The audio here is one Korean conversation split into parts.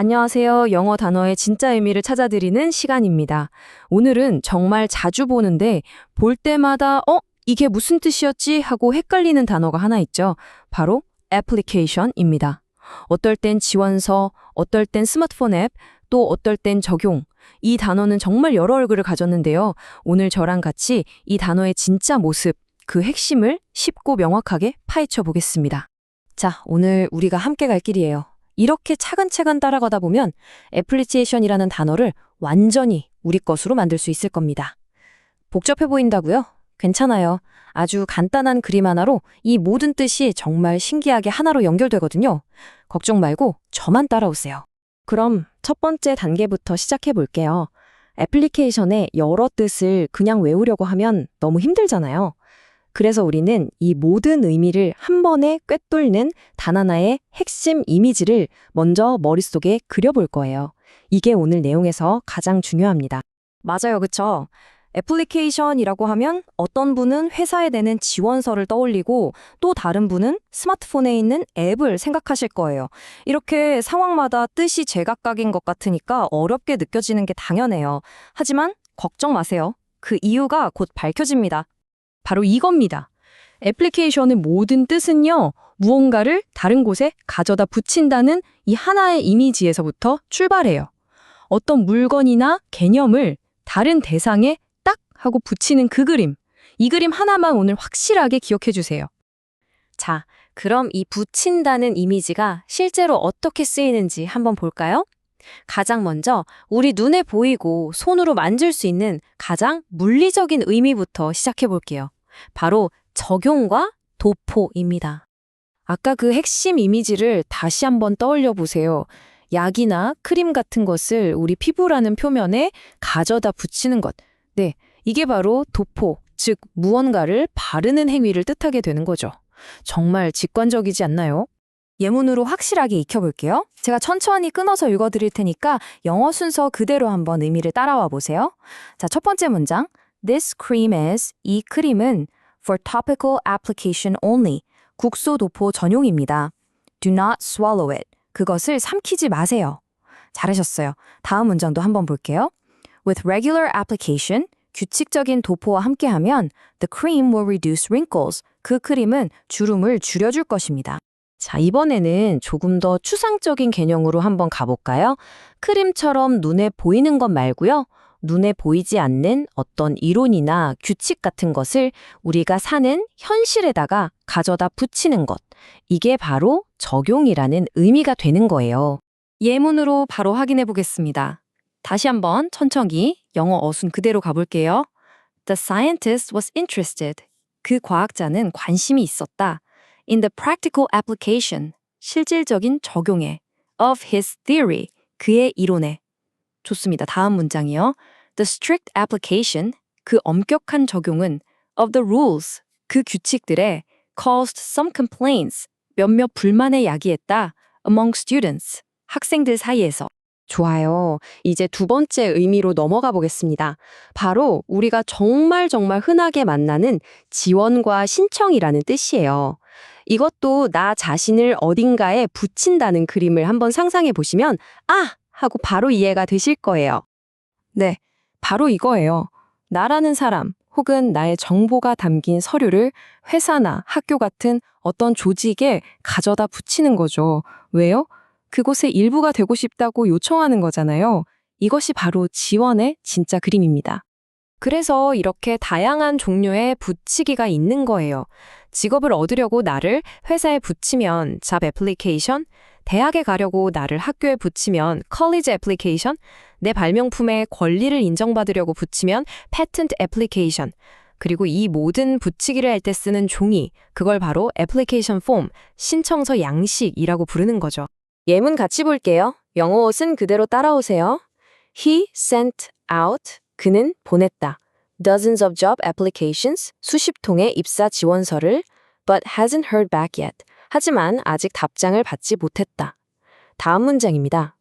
안녕하세요. 영어 단어의 진짜 의미를 찾아드리는 시간입니다. 오늘은 정말 자주 보는데 볼 때마다 어? 이게 무슨 뜻이었지? 하고 헷갈리는 단어가 하나 있죠. 바로 application입니다. 어떨 땐 지원서, 어떨 땐 스마트폰 앱, 또 어떨 땐 적용. 이 단어는 정말 여러 얼굴을 가졌는데요. 오늘 저랑 같이 이 단어의 진짜 모습, 그 핵심을 쉽고 명확하게 파헤쳐 보겠습니다. 자, 오늘 우리가 함께 갈 길이에요. 이렇게 차근차근 따라가다 보면 애플리케이션이라는 단어를 완전히 우리 것으로 만들 수 있을 겁니다. 복잡해 보인다고요? 괜찮아요. 아주 간단한 그림 하나로 이 모든 뜻이 정말 신기하게 하나로 연결되거든요. 걱정 말고 저만 따라오세요. 그럼 첫 번째 단계부터 시작해 볼게요. 애플리케이션의 여러 뜻을 그냥 외우려고 하면 너무 힘들잖아요. 그래서 우리는 이 모든 의미를 한 번에 꿰뚫는 단 하나의 핵심 이미지를 먼저 머릿속에 그려볼 거예요. 이게 오늘 내용에서 가장 중요합니다. 맞아요, 그쵸? 애플리케이션이라고 하면 어떤 분은 회사에 내는 지원서를 떠올리고 또 다른 분은 스마트폰에 있는 앱을 생각하실 거예요. 이렇게 상황마다 뜻이 제각각인 것 같으니까 어렵게 느껴지는 게 당연해요. 하지만 걱정 마세요. 그 이유가 곧 밝혀집니다. 바로 이겁니다. 애플리케이션의 모든 뜻은요, 무언가를 다른 곳에 가져다 붙인다는 이 하나의 이미지에서부터 출발해요. 어떤 물건이나 개념을 다른 대상에 딱 하고 붙이는 그 그림. 이 그림 하나만 오늘 확실하게 기억해 주세요. 자, 그럼 이 붙인다는 이미지가 실제로 어떻게 쓰이는지 한번 볼까요? 가장 먼저 우리 눈에 보이고 손으로 만질 수 있는 가장 물리적인 의미부터 시작해 볼게요. 바로 적용과 도포입니다. 아까 그 핵심 이미지를 다시 한번 떠올려 보세요. 약이나 크림 같은 것을 우리 피부라는 표면에 가져다 붙이는 것. 네, 이게 바로 도포, 즉 무언가를 바르는 행위를 뜻하게 되는 거죠. 정말 직관적이지 않나요? 예문으로 확실하게 익혀볼게요. 제가 천천히 끊어서 읽어드릴 테니까 영어 순서 그대로 한번 의미를 따라와 보세요. 자, 첫 번째 문장. This cream is, 이 크림은 for topical application only, 국소 도포 전용입니다. Do not swallow it. 그것을 삼키지 마세요. 잘하셨어요. 다음 문장도 한번 볼게요. With regular application, 규칙적인 도포와 함께하면 the cream will reduce wrinkles. 그 크림은 주름을 줄여줄 것입니다. 자, 이번에는 조금 더 추상적인 개념으로 한번 가볼까요? 크림처럼 눈에 보이는 것 말고요. 눈에 보이지 않는 어떤 이론이나 규칙 같은 것을 우리가 사는 현실에다가 가져다 붙이는 것. 이게 바로 적용이라는 의미가 되는 거예요. 예문으로 바로 확인해 보겠습니다. 다시 한번 천천히 영어 어순 그대로 가볼게요. The scientist was interested. 그 과학자는 관심이 있었다. In the practical application. 실질적인 적용에. Of his theory. 그의 이론에. 좋습니다. 다음 문장이요. The strict application, 그 엄격한 적용은 of the rules, 그 규칙들에 caused some complaints, 몇몇 불만에 야기했다 among students, 학생들 사이에서. 좋아요. 이제 두 번째 의미로 넘어가 보겠습니다. 바로 우리가 정말 정말 흔하게 만나는 지원과 신청이라는 뜻이에요. 이것도 나 자신을 어딘가에 붙인다는 그림을 한번 상상해 보시면 아! 하고 바로 이해가 되실 거예요. 네, 바로 이거예요. 나라는 사람 혹은 나의 정보가 담긴 서류를 회사나 학교 같은 어떤 조직에 가져다 붙이는 거죠. 왜요? 그곳의 일부가 되고 싶다고 요청하는 거잖아요. 이것이 바로 지원의 진짜 그림입니다. 그래서 이렇게 다양한 종류의 붙이기가 있는 거예요. 직업을 얻으려고 나를 회사에 붙이면 잡 애플리케이션, 대학에 가려고 나를 학교에 붙이면 컬리지 애플리케이션, 내 발명품의 권리를 인정받으려고 붙이면 패턴트 애플리케이션, 그리고 이 모든 붙이기를 할 때 쓰는 종이, 그걸 바로 애플리케이션 폼, 신청서 양식이라고 부르는 거죠. 예문 같이 볼게요. 영어 옷은 그대로 따라오세요. He sent out, 그는 보냈다. Dozens of job applications, 수십 통의 입사 지원서를, but hasn't heard back yet. 하지만 아직 답장을 받지 못했다. 다음 문장입니다.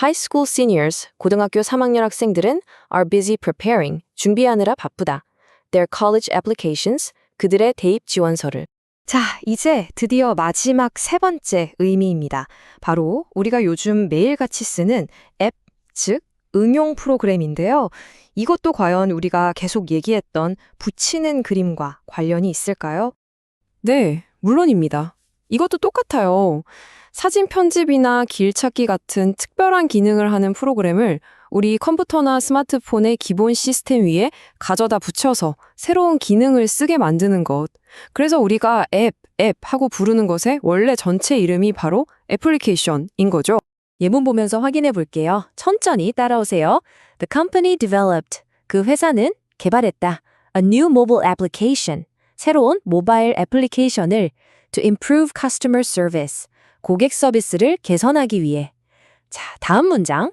High school seniors, 고등학교 3학년 학생들은 are busy preparing, 준비하느라 바쁘다. Their college applications, 그들의 대입 지원서를. 자, 이제 드디어 마지막 세 번째 의미입니다. 바로 우리가 요즘 매일같이 쓰는 앱, 즉 응용 프로그램인데요. 이것도 과연 우리가 계속 얘기했던 붙이는 그림과 관련이 있을까요? 네, 물론입니다. 이것도 똑같아요. 사진 편집이나 길 찾기 같은 특별한 기능을 하는 프로그램을 우리 컴퓨터나 스마트폰의 기본 시스템 위에 가져다 붙여서 새로운 기능을 쓰게 만드는 것. 그래서 우리가 앱, 앱 하고 부르는 것의 원래 전체 이름이 바로 애플리케이션인 거죠. 예문 보면서 확인해 볼게요. 천천히 따라오세요. The company developed. 그 회사는 개발했다. A new mobile application. 새로운 모바일 애플리케이션을 to improve customer service. 고객 서비스를 개선하기 위해. 자, 다음 문장.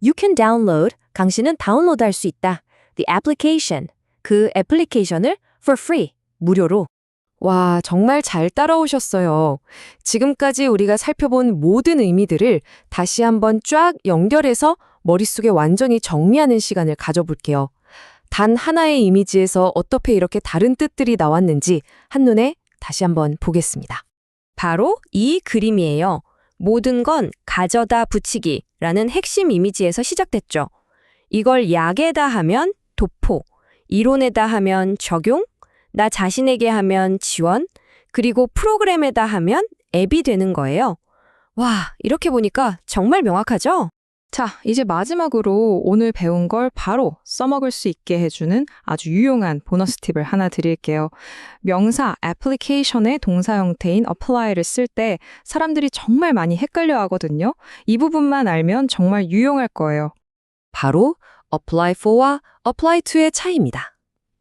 You can download. 강신은 다운로드할 수 있다. The application. 그 애플리케이션을 for free. 무료로. 와, 정말 잘 따라오셨어요. 지금까지 우리가 살펴본 모든 의미들을 다시 한번 쫙 연결해서 머릿속에 완전히 정리하는 시간을 가져볼게요. 단 하나의 이미지에서 어떻게 이렇게 다른 뜻들이 나왔는지 한눈에 다시 한번 보겠습니다. 바로 이 그림이에요. 모든 건 가져다 붙이기라는 핵심 이미지에서 시작됐죠. 이걸 약에다 하면 도포, 이론에다 하면 적용, 나 자신에게 하면 지원, 그리고 프로그램에다 하면 앱이 되는 거예요. 와, 이렇게 보니까 정말 명확하죠? 자, 이제 마지막으로 오늘 배운 걸 바로 써먹을 수 있게 해주는 아주 유용한 보너스 팁을 하나 드릴게요. 명사 application의 동사 형태인 apply를 쓸 때 사람들이 정말 많이 헷갈려 하거든요. 이 부분만 알면 정말 유용할 거예요. 바로 apply for와 apply to의 차이입니다.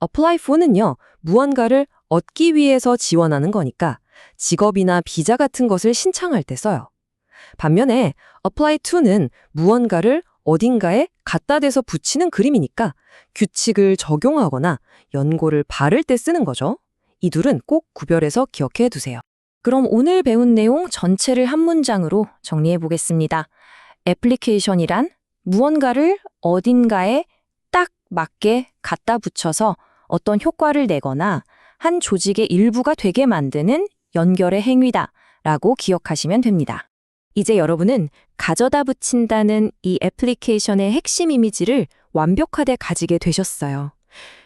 Apply for는요, 무언가를 얻기 위해서 지원하는 거니까 직업이나 비자 같은 것을 신청할 때 써요. 반면에 apply to는 무언가를 어딘가에 갖다 대서 붙이는 그림이니까 규칙을 적용하거나 연고를 바를 때 쓰는 거죠. 이 둘은 꼭 구별해서 기억해 두세요. 그럼 오늘 배운 내용 전체를 한 문장으로 정리해 보겠습니다. 애플리케이션이란 무언가를 어딘가에 딱 맞게 갖다 붙여서 어떤 효과를 내거나 한 조직의 일부가 되게 만드는 연결의 행위다 라고 기억하시면 됩니다. 이제 여러분은 가져다 붙인다는 이 애플리케이션의 핵심 이미지를 완벽하게 가지게 되셨어요.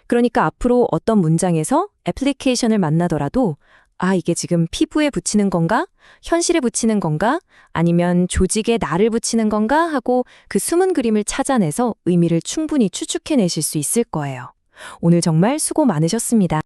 그러니까 앞으로 어떤 문장에서 애플리케이션을 만나더라도 아, 이게 지금 피부에 붙이는 건가? 현실에 붙이는 건가? 아니면 조직에 나를 붙이는 건가? 하고 그 숨은 그림을 찾아내서 의미를 충분히 추측해내실 수 있을 거예요. 오늘 정말 수고 많으셨습니다.